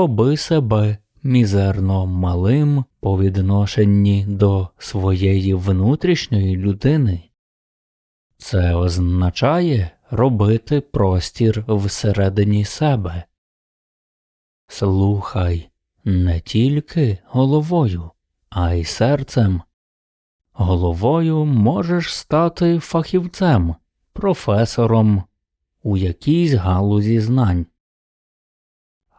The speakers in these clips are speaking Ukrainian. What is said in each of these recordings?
роби себе мізерно малим по відношенні до своєї внутрішньої людини. Це означає робити простір всередині себе. Слухай не тільки головою, а й серцем. Головою можеш стати фахівцем, професором у якійсь галузі знань.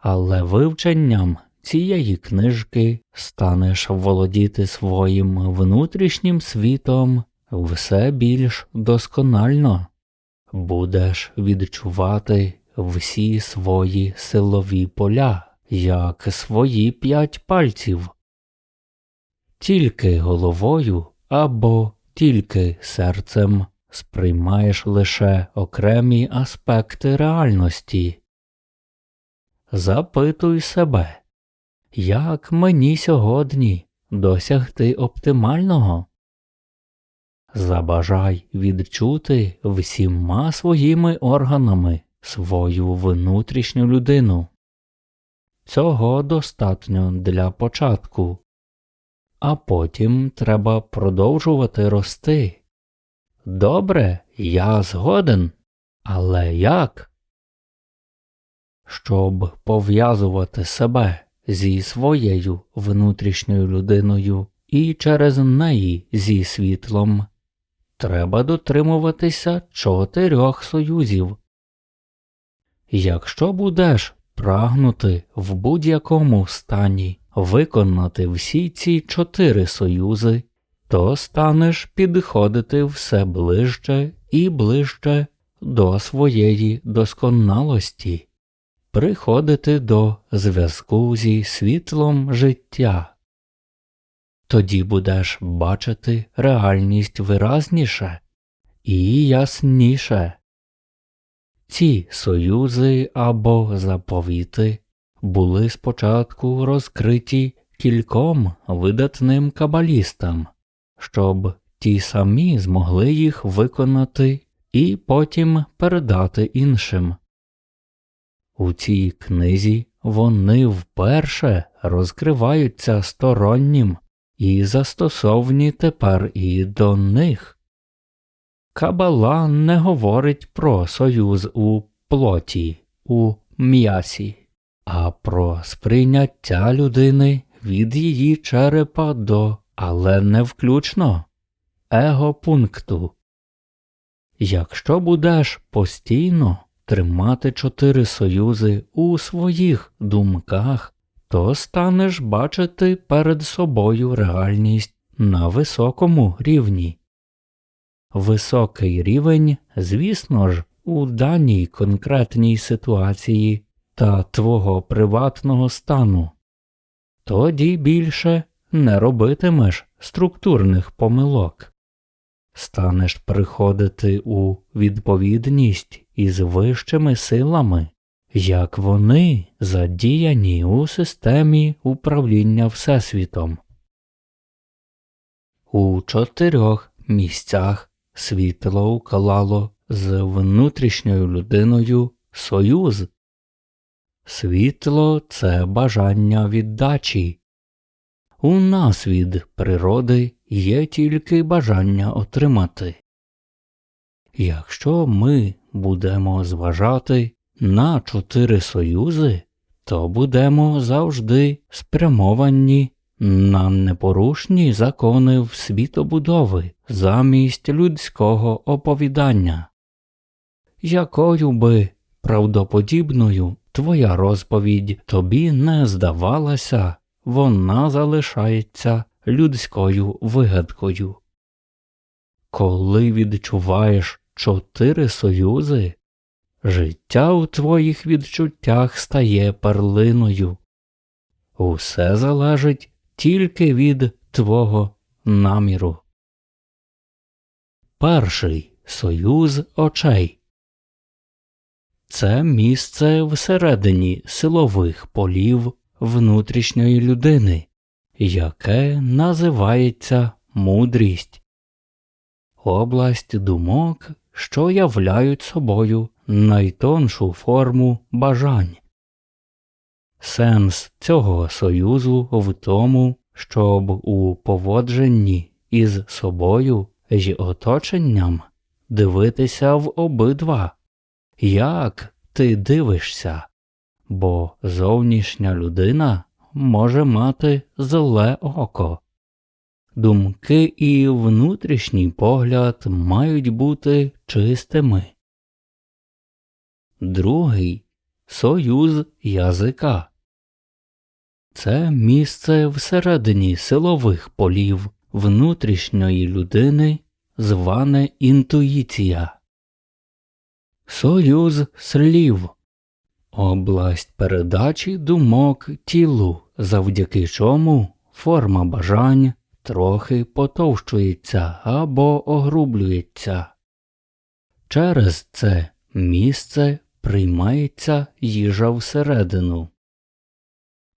Але вивченням цієї книжки станеш володіти своїм внутрішнім світом все більш досконально, будеш відчувати всі свої силові поля, як свої п'ять пальців. Тільки головою або тільки серцем сприймаєш лише окремі аспекти реальності. Запитуй себе, як мені сьогодні досягти оптимального? Забажай відчути всіма своїми органами свою внутрішню людину. Цього достатньо для початку, а потім треба продовжувати рости. Добре, я згоден, але як? Щоб пов'язувати себе зі своєю внутрішньою людиною і через неї зі світлом, треба дотримуватися чотирьох союзів. Якщо будеш прагнути в будь-якому стані виконати всі ці чотири союзи, то станеш підходити все ближче і ближче до своєї досконалості, приходити до зв'язку зі світлом життя. Тоді будеш бачити реальність виразніше і ясніше. Ці союзи або заповіти були спочатку розкриті кільком видатним кабалістам щоб ті самі змогли їх виконати і потім передати іншим. У цій книзі вони вперше розкриваються стороннім і застосовні тепер і до них. Кабала не говорить про союз у плоті, у м'ясі, а про сприйняття людини від її черепа до але не включно его пункту. Якщо будеш постійно тримати чотири союзи у своїх думках, то станеш бачити перед собою реальність на високому рівні. Високий рівень, звісно ж, у даній конкретній ситуації та твого приватного стану, тоді більше не робитимеш структурних помилок, станеш приходити у відповідність із вищими силами, як вони задіяні у системі управління Всесвітом. У чотирьох місцях світло уклало з внутрішньою людиною союз. Світло це бажання віддачі, у нас від природи є тільки бажання отримати. Якщо ми будемо зважати на чотири союзи, то будемо завжди спрямовані на непорушні закони в світобудови замість людського оповідання. Якою би правдоподібною твоя розповідь тобі не здавалася, вона залишається людською вигадкою. Коли відчуваєш чотири союзи, життя у твоїх відчуттях стає перлиною. Усе залежить тільки від твого наміру. Перший союз очей це місце всередині силових полів внутрішньої людини, яке називається мудрість, область думок, що являють собою найтоншу форму бажань. Сенс цього союзу в тому, щоб у поводженні із собою й оточенням дивитися в обидва, як ти дивишся, бо зовнішня людина може мати зле око. Думки і внутрішній погляд мають бути чистими. Другий союз язика. Це місце всередині силових полів внутрішньої людини, зване інтуїція. Союз слів область передачі думок тілу, завдяки чому форма бажань трохи потовщується або огрублюється. Через це місце приймається їжа всередину.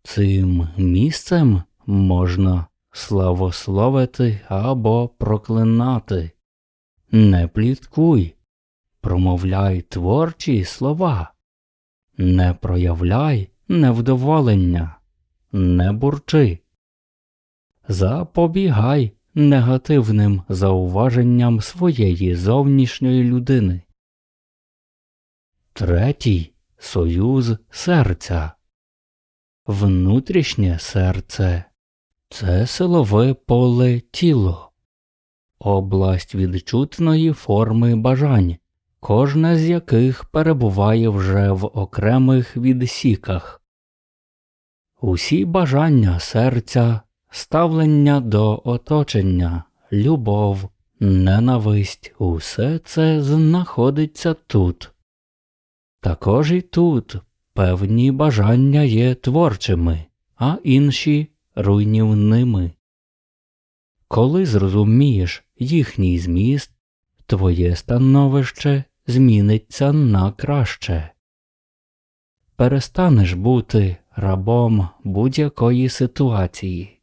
Цим місцем можна славословити або проклинати. Не пліткуй, промовляй творчі слова, не проявляй невдоволення, не бурчи, запобігай негативним зауваженням своєї зовнішньої людини. Третій союз серця. Внутрішнє серце це силове поле тіло, область відчутної форми бажань, кожна з яких перебуває вже в окремих відсіках. Усі бажання серця, ставлення до оточення, любов, ненависть усе це знаходиться тут. Також і тут певні бажання є творчими, а інші руйнівними. Коли зрозумієш їхній зміст, твоє становище зміниться на краще. Перестанеш бути рабом будь-якої ситуації,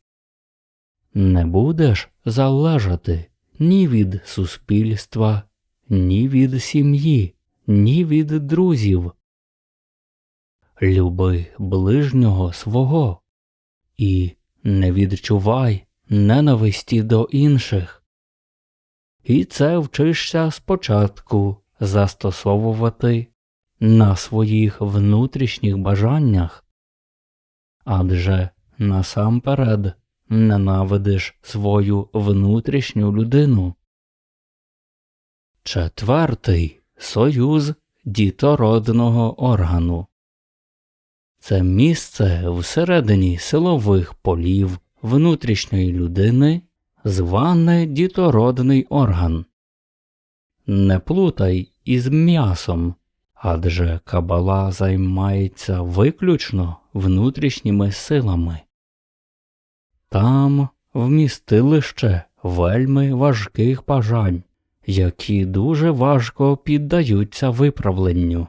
не будеш залежати ні від суспільства, ні від сім'ї, ні від друзів. Люби ближнього свого і не відчувай ненависті до інших. І це вчишся спочатку застосовувати на своїх внутрішніх бажаннях, адже насамперед ненавидиш свою внутрішню людину. Четвертий союз дітородного органу. Це місце всередині силових полів внутрішньої людини, зване дітородний орган. Не плутай із м'ясом, адже кабала займається виключно внутрішніми силами. Там вмістилище вельми важких бажань, які дуже важко піддаються виправленню.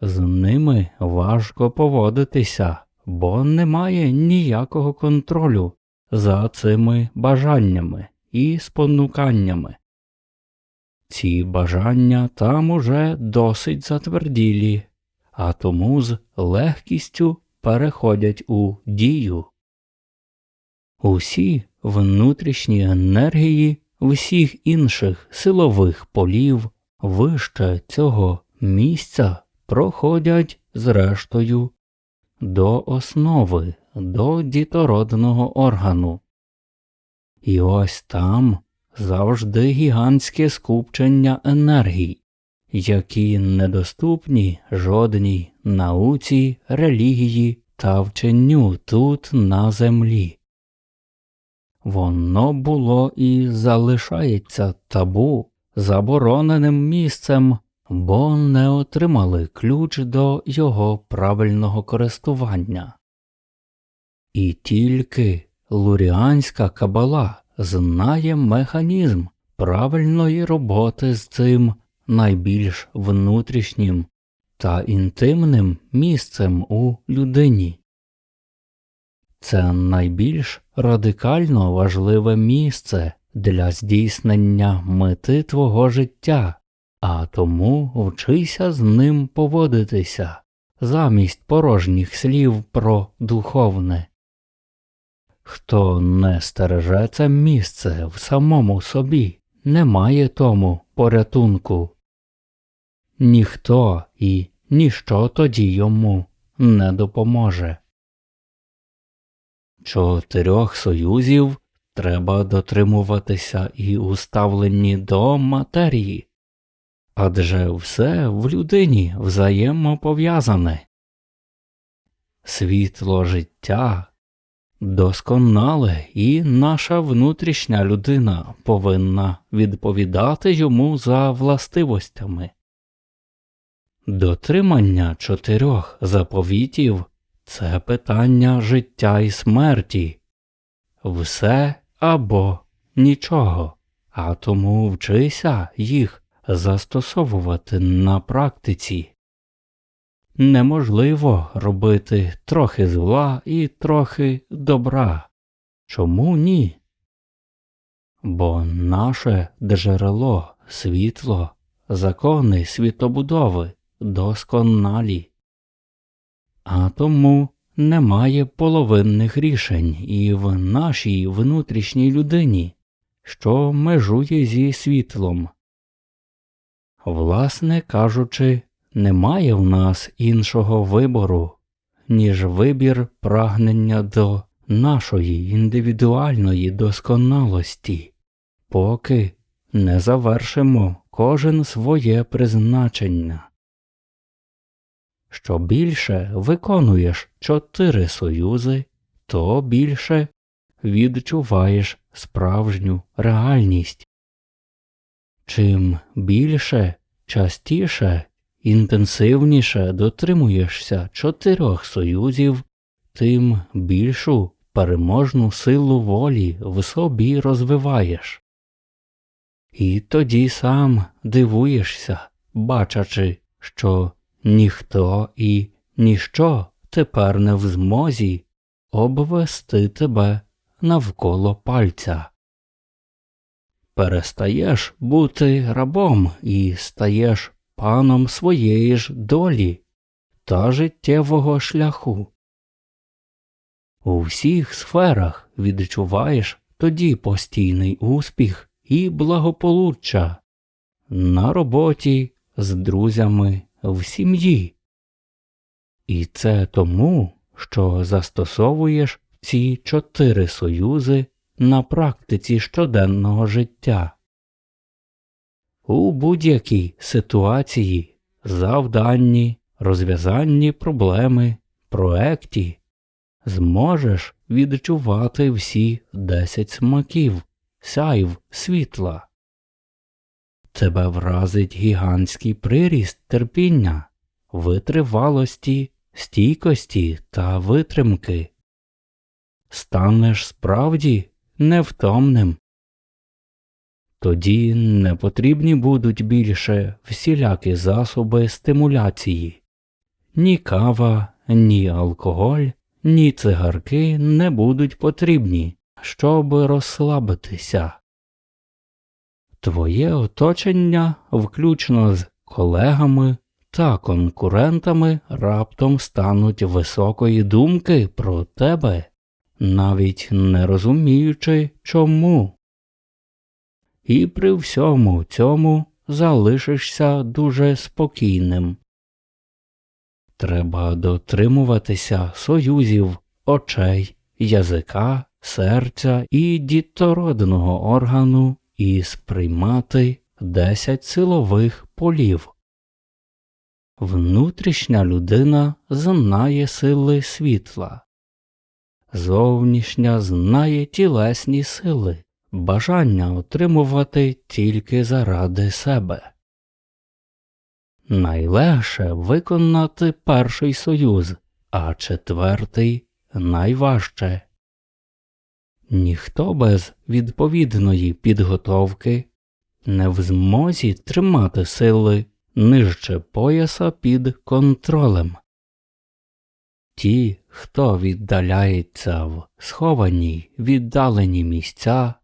З ними важко поводитися, бо немає ніякого контролю за цими бажаннями і спонуканнями. Ці бажання там уже досить затверділі, а тому з легкістю переходять у дію. Усі внутрішні енергії всіх інших силових полів вище цього місця проходять зрештою до основи, до дітородного органу. І ось там завжди гігантське скупчення енергій, які недоступні жодній науці, релігії та вченню тут на землі. Воно було і залишається табу, забороненим місцем, бо не отримали ключ до його правильного користування. І тільки луріанська кабала знає механізм правильної роботи з цим найбільш внутрішнім та інтимним місцем у людині. Це найбільш радикально важливе місце для здійснення мети твого життя, а тому вчися з ним поводитися, замість порожніх слів про духовне. Хто не стереже це місце в самому собі, не має тому порятунку. Ніхто і ніщо тоді йому не допоможе. Чотирьох союзів треба дотримуватися і у ставленні до матерії, адже все в людині взаємопов'язане. Світло життя досконале, і наша внутрішня людина повинна відповідати йому за властивостями. Дотримання чотирьох заповітів це питання життя і смерті, все або нічого, а тому вчися їх застосовувати на практиці. Неможливо робити трохи зла і трохи добра. Чому ні? Бо наше джерело, світло, закони світобудови досконалі, а тому немає половинних рішень і в нашій внутрішній людині, що межує зі світлом. Власне кажучи, немає в нас іншого вибору, ніж вибір прагнення до нашої індивідуальної досконалості, поки не завершимо кожен своє призначення. Що більше виконуєш чотири союзи, то більше відчуваєш справжню реальність. Чим більше, частіше, інтенсивніше дотримуєшся чотирьох союзів, тим більшу переможну силу волі в собі розвиваєш. І тоді сам дивуєшся, бачачи, що ніхто і ніщо тепер не в змозі обвести тебе навколо пальця. Перестаєш бути рабом і стаєш паном своєї ж долі та життєвого шляху. У всіх сферах відчуваєш тоді постійний успіх і благополуччя на роботі, з друзями, в сім'ї. І це тому, що застосовуєш ці чотири союзи на практиці щоденного життя. У будь-якій ситуації, завданні, розв'язанні проблеми, проекті зможеш відчувати всі десять смаків, сяйв світла. Тебе вразить гігантський приріст терпіння, витривалості, стійкості та витримки. Станеш справді невтомним. Тоді не потрібні будуть більше всілякі засоби стимуляції. Ні кава, ні алкоголь, ні цигарки не будуть потрібні, щоб розслабитися. Твоє оточення, включно з колегами та конкурентами, раптом стануть високої думки про тебе, навіть не розуміючи чому. І при всьому цьому залишишся дуже спокійним. Треба дотримуватися союзів очей, язика, серця і дітородного органу і сприймати десять силових полів. Внутрішня людина знає сили світла, зовнішня знає тілесні сили, бажання отримувати тільки заради себе. Найлегше виконати перший союз, а четвертий найважче. Ніхто без відповідної підготовки не в змозі тримати сили нижче пояса під контролем. Ті, хто віддаляється в сховані віддалені місця,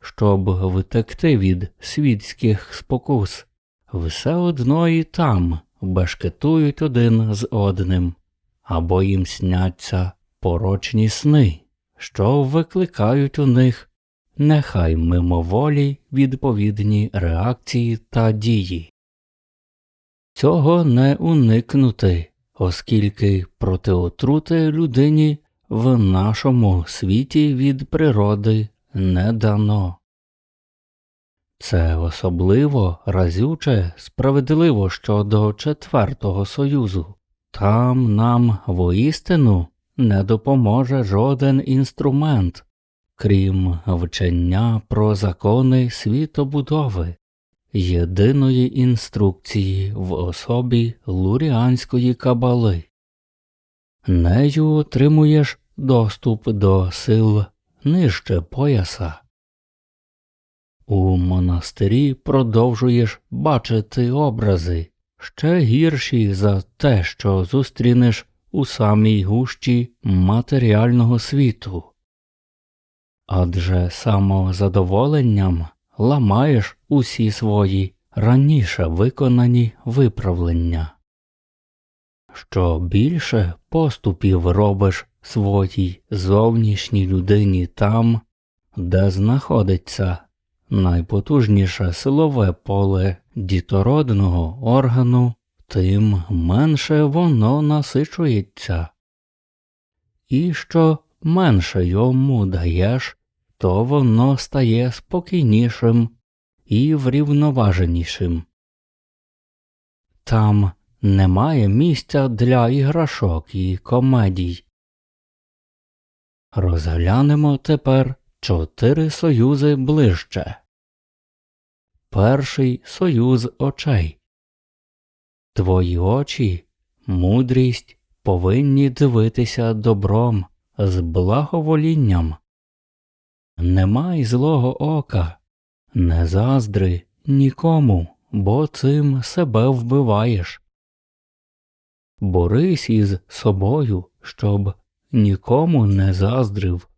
щоб втекти від світських спокус, все одно і там бешкетують один з одним, або їм сняться порочні сни, що викликають у них нехай мимоволі відповідні реакції та дії. Цього не уникнути, оскільки проти отрути людині в нашому світі від природи не дано. Це особливо разюче справедливо щодо четвертого союзу. Там нам воістину не допоможе жоден інструмент, крім вчення про закони світобудови, єдиної інструкції в особі луріанської кабали. Нею отримуєш доступ до сил нижче пояса. У монастирі продовжуєш бачити образи ще гірші за те, що зустрінеш у самій гущі матеріального світу. Адже самозадоволенням ламаєш усі свої раніше виконані виправлення. Що більше поступів робиш своїй зовнішній людині там, де знаходиться найпотужніше силове поле дітородного органу, тим менше воно насичується. І що менше йому даєш, то воно стає спокійнішим і врівноваженішим. Там немає місця для іграшок і комедій. Розглянемо тепер чотири союзи ближче. Перший союз очей. Твої очі, мудрість повинні дивитися добром, з благоволінням. Немай злого ока, не заздри нікому, бо цим себе вбиваєш. Борись із собою, щоб нікому не заздрив.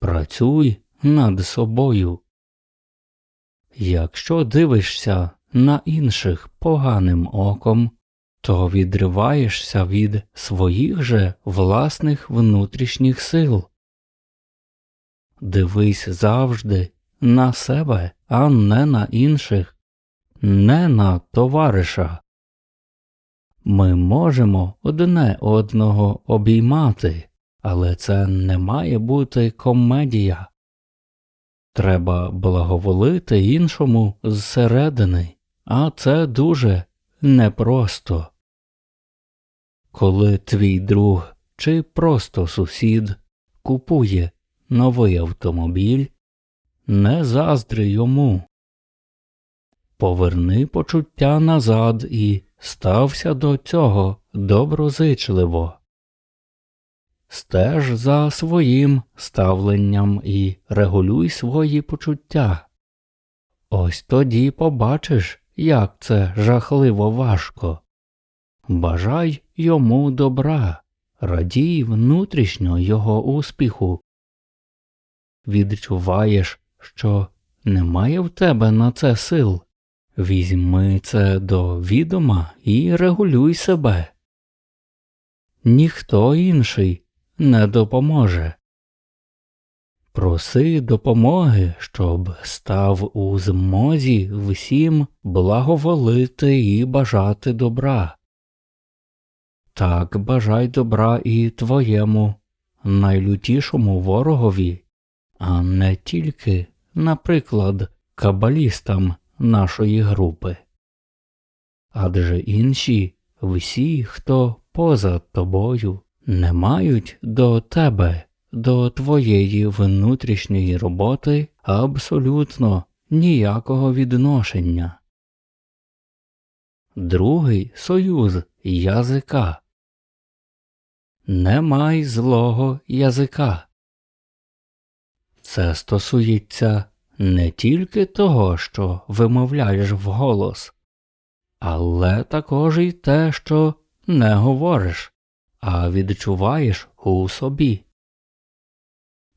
Працюй над собою. Якщо дивишся на інших поганим оком, то відриваєшся від своїх же власних внутрішніх сил. Дивись завжди на себе, а не на інших, не на товариша. Ми можемо одне одного обіймати, але це не має бути комедія. Треба благоволити іншому зсередини, а це дуже непросто. Коли твій друг чи просто сусід купує новий автомобіль, не заздри йому. Поверни почуття назад і стався до цього доброзичливо. Стеж за своїм ставленням і регулюй свої почуття. Ось тоді побачиш, як це жахливо важко. Бажай йому добра, радій внутрішньо його успіху. Відчуваєш, що немає в тебе на це сил. Візьми це до відома і регулюй себе. Ніхто інший не допоможе. Проси допомоги, щоб став у змозі всім благоволити і бажати добра. Так бажай добра і твоєму найлютішому ворогові, а не тільки, наприклад, кабалістам нашої групи. Адже інші всі, хто поза тобою, не мають до тебе, до твоєї внутрішньої роботи абсолютно ніякого відношення. Другий союз язика. Не май злого язика. Це стосується не тільки того, що вимовляєш вголос, але також і те, що не говориш а відчуваєш у собі.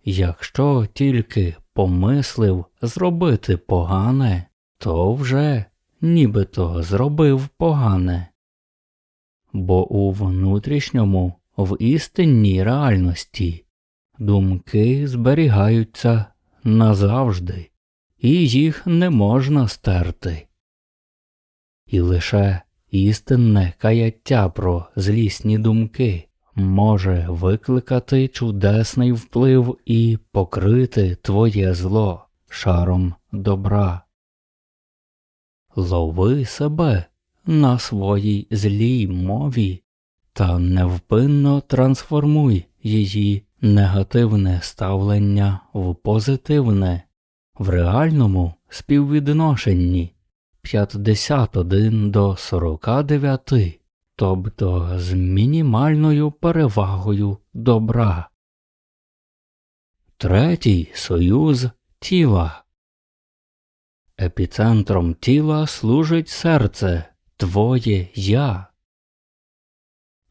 Якщо тільки помислив зробити погане, то вже нібито зробив погане. бо у внутрішньому, в істинній реальності, думки зберігаються назавжди, і їх не можна стерти. І лише істинне каяття про злісні думки може викликати чудесний вплив і покрити твоє зло шаром добра. Лови себе на своїй злій мові та невпинно трансформуй її негативне ставлення в позитивне, в реальному співвідношенні 51 до 49, тобто з мінімальною перевагою добра. Третій союз тіла. Епіцентром тіла служить серце, твоє я.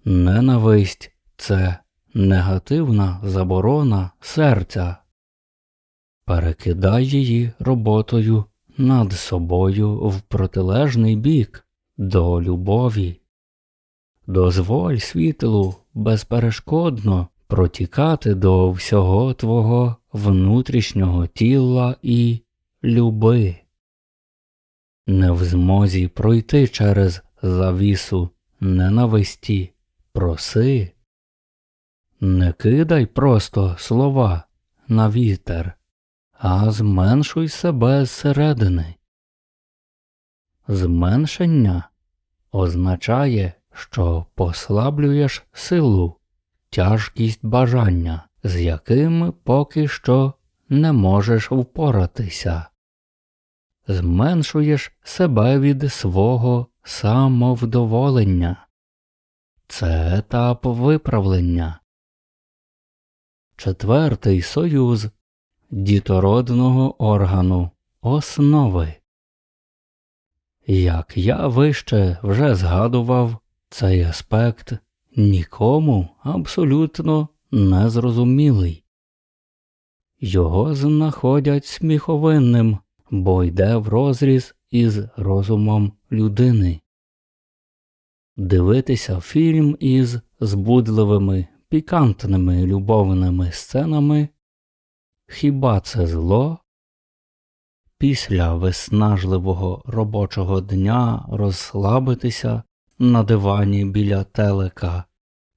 Ненависть це негативна заборона серця. Перекидай її роботою над собою в протилежний бік до любові. Дозволь світлу безперешкодно протікати до всього твого внутрішнього тіла і люби. Не в змозі пройти через завісу ненависті, проси. Не кидай просто слова на вітер, а зменшуй себе зсередини. Зменшення означає, що послаблюєш силу, тяжкість бажання, з якими поки що не можеш впоратися. Зменшуєш себе від свого самовдоволення. Це етап виправлення. Четвертий союз дітородного органу основи. Як я вище вже згадував, цей аспект нікому абсолютно незрозумілий. Його знаходять сміховинним, бо йде в розріз із розумом людини. Дивитися фільм із збудливими пікантними любовними сценами Хіба це зло? Після виснажливого робочого дня розслабитися на дивані біля телека.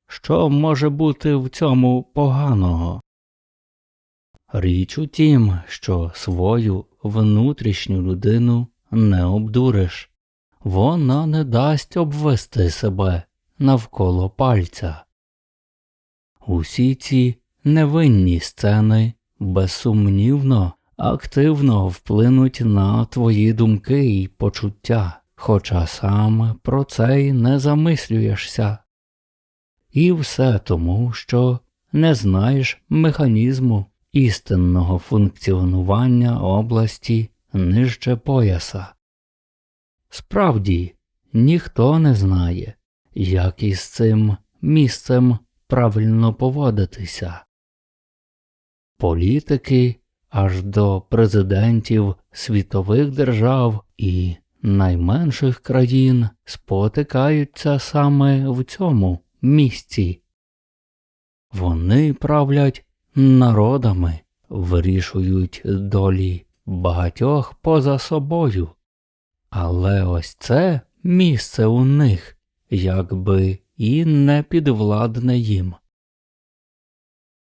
Що може бути в цьому поганого? Річ у тім, що свою внутрішню людину не обдуриш, вона не дасть обвести себе навколо пальця. Усі ці невинні сцени безсумнівно активно вплинуть на твої думки і почуття, хоча сам про це й не замислюєшся. І все тому, що не знаєш механізму істинного функціонування області нижче пояса. Справді, ніхто не знає, як із цим місцем правильно поводитися. Політики аж до президентів світових держав і найменших країн спотикаються саме в цьому місці. Вони правлять народами, вирішують долі багатьох поза собою. Але ось це місце у них якби і не підвладне їм.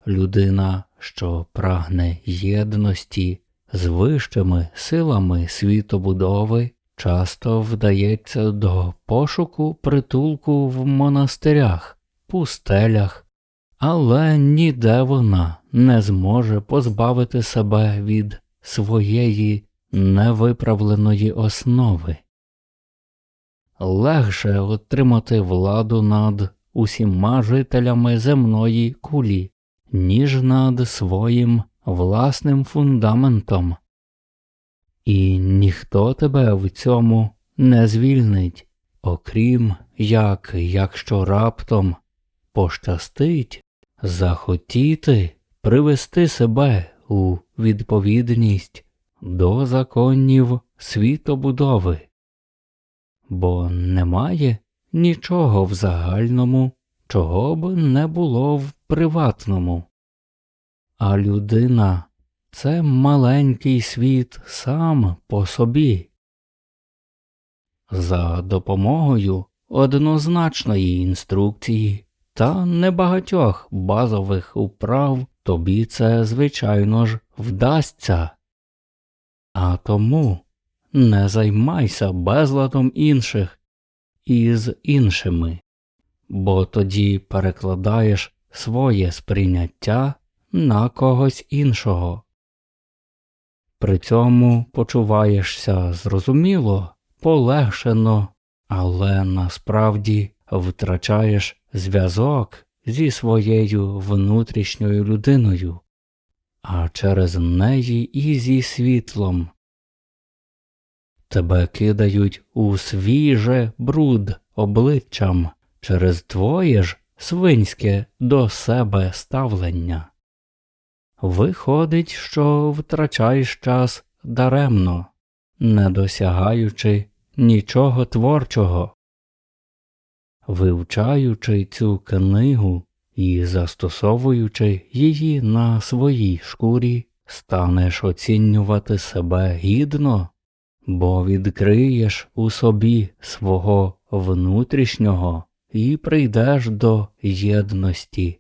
Людина, що прагне єдності з вищими силами світобудови, часто вдається до пошуку притулку в монастирях, пустелях, але ніде вона не зможе позбавити себе від своєї невиправленої основи. Легше отримати владу над усіма жителями земної кулі, ніж над своїм власним фундаментом. І ніхто тебе в цьому не звільнить, окрім як якщо раптом пощастить захотіти привести себе у відповідність до законів світобудови, бо немає нічого в загальному, чого б не було в приватному. А людина це маленький світ сам по собі. За допомогою однозначної інструкції та небагатьох базових управ тобі це, звичайно ж, вдасться. А тому не займайся безладом інших із іншими, бо тоді перекладаєш своє сприйняття на когось іншого. При цьому почуваєшся зрозуміло, полегшено, але насправді втрачаєш зв'язок зі своєю внутрішньою людиною, а через неї і зі світлом. Тебе кидають у свіже бруд обличчям через твоє ж свинське до себе ставлення. Виходить, що втрачаєш час даремно, не досягаючи нічого творчого. Вивчаючи цю книгу і застосовуючи її на своїй шкурі, станеш оцінювати себе гідно, бо відкриєш у собі свого внутрішнього і прийдеш до єдності